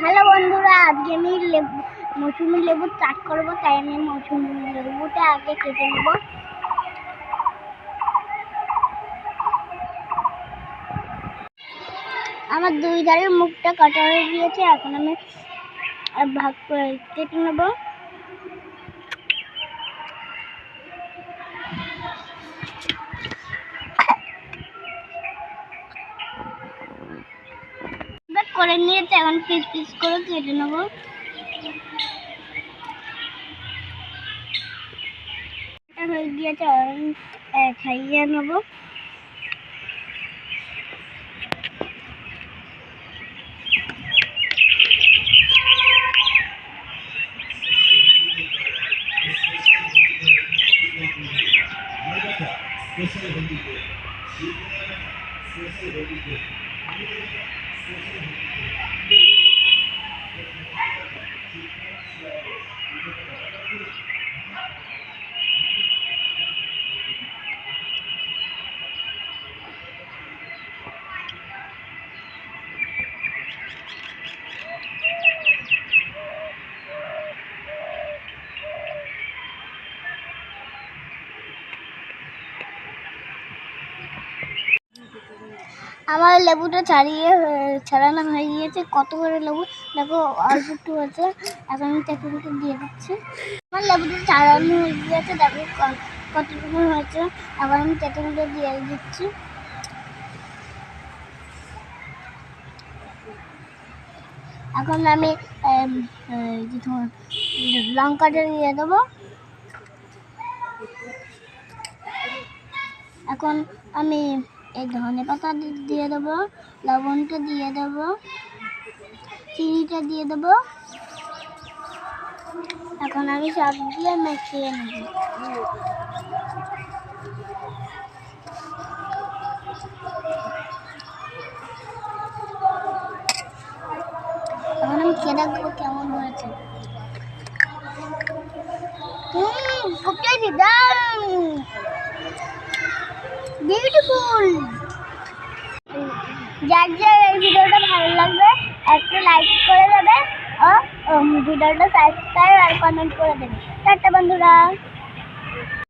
Hello বন্ধুরা, আজকে আমি লেবু, মৌসুমি লেবু চাট করব, তাই আমি মৌসুমি লেবুটা আগে কেটে নেব। আমার দুই ধারের মুখটা কাটা হয়ে গিয়েছে, এখন আমি ভাগ করে কেটে নেব। করে নিয়েছে এখন পিস পিস করে কেটে নেব। হয়ে গিয়েছে খাইয়ে নেব। আমার লেবুটা ছাড়িয়ে ছাড়ানো হয়ে গিয়েছে। কত করে লেবু? দেখো, অল্প একটু হয়েছে। এখন আমি তেঁতুলটা দিয়ে দিচ্ছি। আমার লেবুটা ছাড়ানো হয়ে গিয়েছে। দেখো কতটুকু হয়েছে। এখন আমি তেঁতুলটা দিয়ে দিচ্ছি। এখন আমি লঙ্কাটা দিয়ে দেবো। এখন আমি এই ধনে পাতা দিয়ে দেবো, লবণটা দিয়ে দেবো, চিনিটা দিয়ে দেবো। এখন আমি সব দিয়ে মিশিয়ে নেব। এখন আমি খেয়ে দেখব কেমন? বিউটিফুল যার যার এই ভিডিওটা ভালো লাগবে, একটা লাইক করে দেবে ও ভিডিওটা সাবস্ক্রাইব আর কমেন্ট করে দেবে। টাটা, বন্ধুরা!